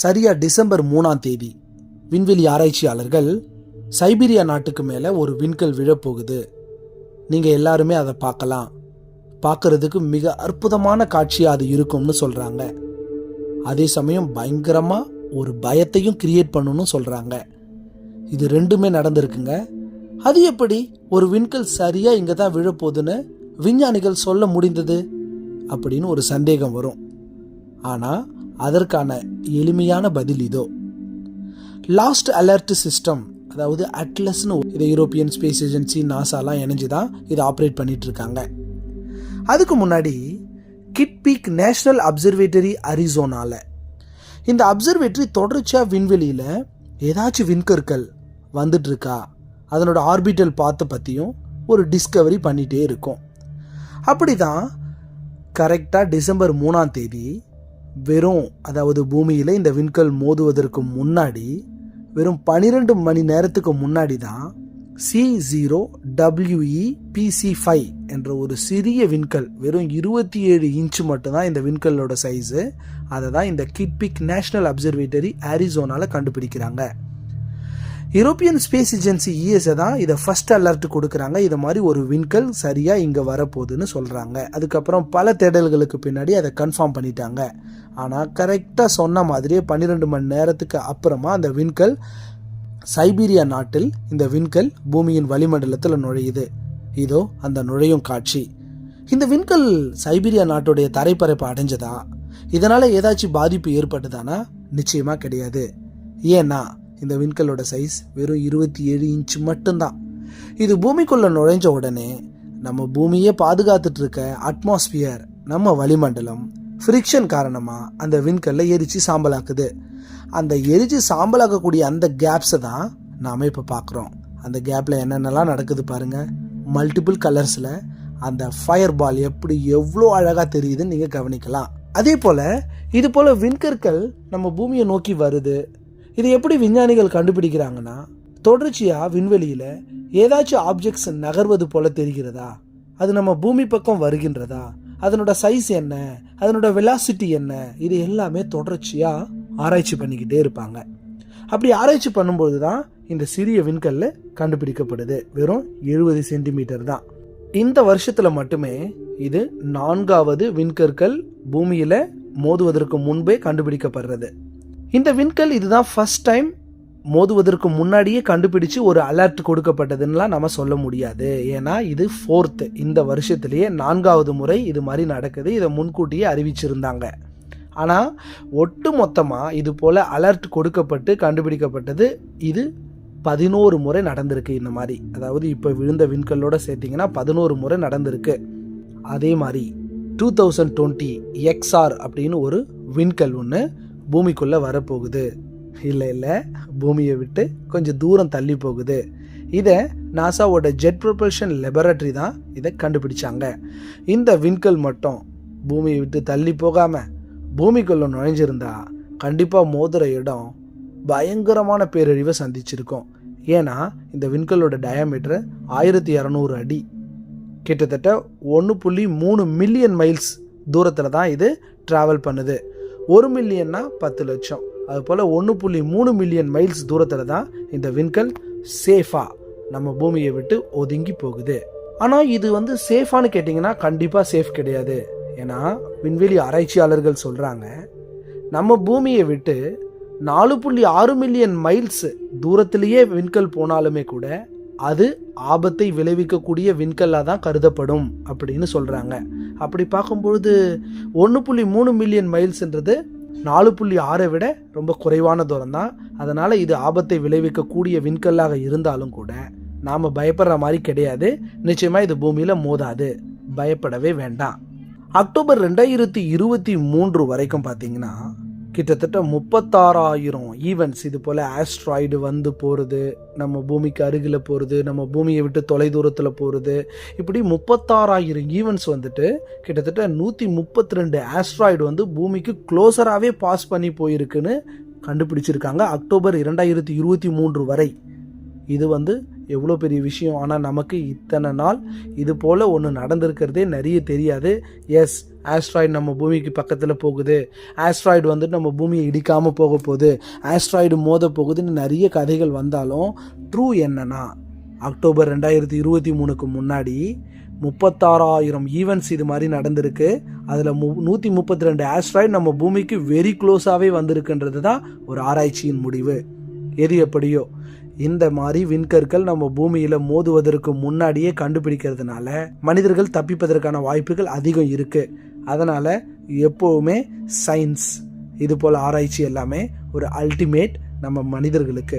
சரியா டிசம்பர் மூணாம் தேதி. விண்வெளி ஆராய்ச்சியாளர்கள் சைபீரியா நாட்டுக்கு மேலே ஒரு விண்கல் விழப்போகுது. நீங்கள் எல்லாருமே அதை பார்க்கலாம். பார்க்கறதுக்கு மிக அற்புதமான காட்சியாக அது இருக்கும்னு சொல்கிறாங்க அதே சமயம் பயங்கரமாக ஒரு பயத்தையும் கிரியேட் பண்ணணும்னு சொல்கிறாங்க இது ரெண்டுமே நடந்திருக்குங்க. அது எப்படி? ஒரு விண்கல் சரியாக இங்கே தான் விழப்போகுதுன்னு விஞ்ஞானிகள் சொல்ல முடிந்தது? அப்படின்னு ஒரு சந்தேகம் வரும். ஆனால் அதற்கான எளிமையான பதில் இதோ. லாஸ்ட் அலர்ட் சிஸ்டம் அதாவது அட்லஸ்னு இது யூரோப்பியன் ஸ்பேஸ் ஏஜென்சி நாசாலாம் இணைஞ்சு தான் இதை ஆப்ரேட் பண்ணிட்டு இருக்காங்க. அதுக்கு முன்னாடி கிட்பீக் நேஷனல் அப்சர்வேட்டரி அரிசோனால இந்த அப்சர்வேட்டரி தொடர்ச்சியாக விண்வெளியில் ஏதாச்சும் விண்கற்கள் வந்துட்டு இருக்கா? அதனோட ஆர்பிட்டல் பாத்தை பற்றியும் ஒரு டிஸ்கவரி பண்ணிகிட்டே இருக்கும். அப்படி தான் கரெக்டாக டிசம்பர் மூணாம் தேதி வெறும் அதாவது பூமியில் இந்த விண்கல் மோதுவதற்கு முன்னாடி வெறும் பன்னிரெண்டு மணி நேரத்துக்கு முன்னாடி தான் C zero W E PC five என்ற ஒரு சிறிய விண்கல் வெறும் இருபத்தி ஏழு இன்ச்சு மட்டும்தான் இந்த விண்கல்லோட சைஸு அதை தான் இந்த கிட்பிக் நேஷனல் அப்சர்வேட்டரி ஆரிசோனாவில் கண்டுபிடிக்கிறாங்க. யூரோப்பியன் ஸ்பேஸ் ஏஜென்சி இஎஸ்ஏ தான் இதை ஃபர்ஸ்ட் அலர்ட் கொடுக்குறாங்க. இதை மாதிரி ஒரு விண்கல் சரியாக இங்கே வரப்போகுதுன்னு சொல்கிறாங்க அதுக்கப்புறம் பல தேடல்களுக்கு பின்னாடி அதை கன்ஃபார்ம் பண்ணிட்டாங்க. ஆனால் கரெக்டாக சொன்ன மாதிரியே பன்னிரெண்டு மணி நேரத்துக்கு அப்புறமா அந்த விண்கல் சைபீரியா நாட்டில் இந்த விண்கல் பூமியின் வளிமண்டலத்தில் நுழையுது. இதோ அந்த நுழையும் காட்சி. இந்த விண்கல் சைபீரியா நாட்டுடைய தரைப்பரப்பை அடைஞ்சதா? இதனால் ஏதாச்சும் பாதிப்பு ஏற்பட்டதானா? நிச்சயமாக கிடையாது. ஏன்னா இந்த விண்கல்லோட சைஸ் வெறும் இருபத்தி ஏழு இன்ச் மட்டும்தான். இது பூமிக்குள்ளே நுழைஞ்ச உடனே நம்ம பூமியே பாதுகாத்துட்டு இருக்க அட்மாஸ்பியர் நம்ம வளிமண்டலம் ஃப்ரிக்ஷன் காரணமாக அந்த விண்கல்ல எரிச்சு சாம்பலாக்குது. அந்த எரிச்சு சாம்பலாக்கக்கூடிய அந்த கேப்ஸை தான் நாம் இப்போ பார்க்குறோம் அந்த கேப்பில் என்னென்னலாம் நடக்குது பாருங்கள் மல்டிபிள் கலர்ஸில் அந்த ஃபயர் பால் எப்படி எவ்வளோ அழகாக தெரியுதுன்னு நீங்கள் கவனிக்கலாம். அதே போல் இது போல் விண்கற்கள் நம்ம பூமியை நோக்கி வருது. இது எப்படி விஞ்ஞானிகள் கண்டுபிடிக்கிறாங்கன்னா தொடர்ச்சியாக விண்வெளியில் ஏதாச்சும் ஆப்ஜெக்ட்ஸ் நகர்வது போல தெரிகிறதா? அது நம்ம பூமி பக்கம் வருகின்றதா? அதனோட சைஸ் என்ன? அதனோட வெலாசிட்டி என்ன? இது எல்லாமே தொடர்ச்சியாக ஆராய்ச்சி பண்ணிக்கிட்டே இருப்பாங்க. அப்படி ஆராய்ச்சி பண்ணும்போது தான் இந்த சிறிய விண்கல் கண்டுபிடிக்கப்படுது. வெறும் எழுபது சென்டிமீட்டர் தான். இந்த வருஷத்தில் மட்டுமே இது நான்காவது விண்கற்கள் பூமியில் மோதுவதற்கு முன்பே கண்டுபிடிக்கப்படுறது. இந்த விண்கல் இதுதான் ஃபர்ஸ்ட் டைம் மோதுவதற்கு முன்னாடியே கண்டுபிடிச்சு ஒரு அலர்ட் கொடுக்கப்பட்டதுன்னெலாம் நம்ம சொல்ல முடியாது. ஏன்னா இது ஃபோர்த்து இந்த வருஷத்துலேயே நான்காவது முறை இது மாதிரி நடக்குது. இதை முன்கூட்டியே அறிவிச்சிருந்தாங்க. ஆனால் ஒட்டு மொத்தமாக இது போல் அலர்ட் கொடுக்கப்பட்டு கண்டுபிடிக்கப்பட்டது இது பதினோரு முறை நடந்திருக்கு இந்த மாதிரி. அதாவது இப்போ விழுந்த விண்கல்லோடு சேர்த்திங்கன்னா பதினோரு முறை நடந்திருக்கு. அதே மாதிரி டூ தௌசண்ட் டுவெண்ட்டி எக்ஸ்ஆர் அப்படின்னு ஒரு விண்கல் ஒன்று பூமிக்குள்ளே வரப்போகுது. இல்லை இல்லை பூமியை விட்டு கொஞ்சம் தூரம் தள்ளி போகுது இதை நாசாவோட ஜெட் ப்ரொபல்ஷன் லெபரட்டரி தான் இதை கண்டுபிடிச்சாங்க. இந்த விண்கல் மட்டும் பூமியை விட்டு தள்ளி போகாமல் பூமிக்குள்ளே நுழைஞ்சிருந்தா கண்டிப்பாக மோதுற இடம் பயங்கரமான பேரழிவை சந்திச்சிருக்கோம். ஏன்னா இந்த விண்கல்லோட டயாமீட்டர் ஆயிரத்தி இரநூறு அடி. கிட்டத்தட்ட ஒன்று புள்ளி மூணு மில்லியன் மைல்ஸ் தூரத்தில் தான் இது ட்ராவல் பண்ணுது. ஒரு மில்லியன்னா பத்து லட்சம். அதுபோல் ஒன்று புள்ளி மூணு மில்லியன் மைல்ஸ் தூரத்தில் தான் இந்த விண்கல் சேஃபாக நம்ம பூமியை விட்டு ஒதுங்கி போகுது. ஆனால் இது வந்து சேஃபானு கேட்டிங்கன்னா கண்டிப்பாக சேஃப் கிடையாது. ஏன்னா விண்வெளி ஆராய்ச்சியாளர்கள் சொல்கிறாங்க நம்ம பூமியை விட்டு நாலு புள்ளி ஆறு மில்லியன் மைல்ஸ் தூரத்திலேயே விண்கல் போனாலுமே கூட அது ஆபத்தை விளைவிக்கக்கூடிய விண்கல்லாக தான் கருதப்படும் அப்படின்னு சொல்கிறாங்க அப்படி பார்க்கும்பொழுது ஒன்று புள்ளி மூணு மில்லியன் மைல்ஸ்ன்றது நாலு புள்ளி ஆறை விட ரொம்ப குறைவான தூரம் தான். அதனால் இது ஆபத்தை விளைவிக்கக்கூடிய விண்கல்லாக இருந்தாலும் கூட நாம் பயப்படுற மாதிரி கிடையாது. நிச்சயமாக இது பூமியில் மோதாது. பயப்படவே வேண்டாம். அக்டோபர் ரெண்டாயிரத்தி இருபத்தி மூன்று வரைக்கும் பார்த்தீங்கன்னா கிட்டத்தட்ட முப்பத்தாறாயிரம் ஈவெண்ட்ஸ் இது போல் ஆஸ்ட்ராய்டு வந்து போகிறது நம்ம பூமிக்கு அருகில் போகிறது நம்ம பூமியை விட்டு தொலை தூரத்தில் போகிறது இப்படி முப்பத்தாறாயிரம் ஈவெண்ட்ஸ் வந்துட்டு கிட்டத்தட்ட நூற்றி முப்பத்தி ரெண்டு ஆஸ்ட்ராய்டு வந்து பூமிக்கு க்ளோஸராகவே பாஸ் பண்ணி போயிருக்குன்னு கண்டுபிடிச்சிருக்காங்க அக்டோபர் இரண்டாயிரத்தி இருபத்தி மூன்று வரை. இது வந்து எவ்வளோ பெரிய விஷயம்? ஆனால் நமக்கு இத்தனை நாள் இது போல் ஒன்று நடந்திருக்கிறதே நிறைய தெரியாது. எஸ் ஆஸ்ட்ராய்டு நம்ம பூமிக்கு பக்கத்தில் போகுது. ஆஸ்ட்ராய்டு வந்துட்டு நம்ம பூமியை இடிக்காமல் போக போகுது. ஆஸ்ட்ராய்டு மோத போகுதுன்னு நிறைய கதைகள் வந்தாலும் ட்ரூ என்னன்னா அக்டோபர் ரெண்டாயிரத்தி இருபத்தி மூணுக்கு முன்னாடி முப்பத்தாறாயிரம் ஈவெண்ட்ஸ் இது மாதிரி நடந்திருக்கு. அதில் மு நூற்றி முப்பத்தி ரெண்டு ஆஸ்ட்ராய்டு நம்ம பூமிக்கு வெரி க்ளோஸாகவே வந்திருக்குன்றது தான் ஒரு ஆராய்ச்சியின் முடிவு. எது எப்படியோ இந்த மாதிரி விண்கற்கள் நம்ம பூமியில் மோதுவதற்கு முன்னாடியே கண்டுபிடிக்கிறதுனால மனிதர்கள் தப்பிப்பதற்கான வாய்ப்புகள் அதிகம் இருக்குது அதனால் எப்போவுமே சயின்ஸ் இது போல் ஆராய்ச்சி எல்லாமே ஒரு அல்டிமேட் நம்ம மனிதர்களுக்கு.